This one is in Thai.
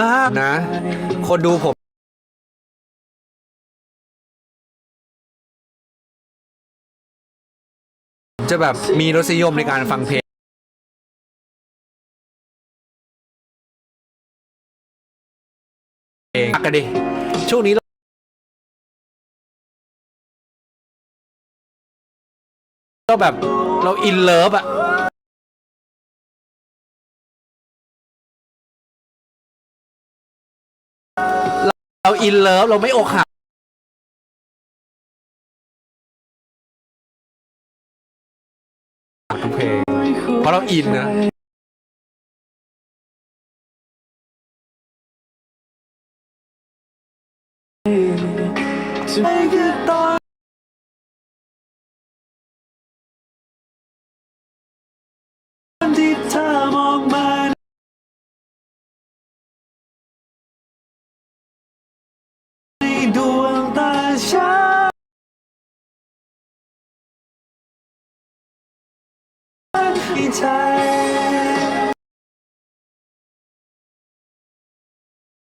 มากนะ คนดูผมจะแบบมีรสนิยมในการฟังเพลง เองกันดิช่วงนี้เราเราแบบเราอินเลิฟอะ เราเราอินเลิฟเราไม่อกหักทุกเพลงเพราะเราอินนะที่ ในดวงตาฉันที่ใจ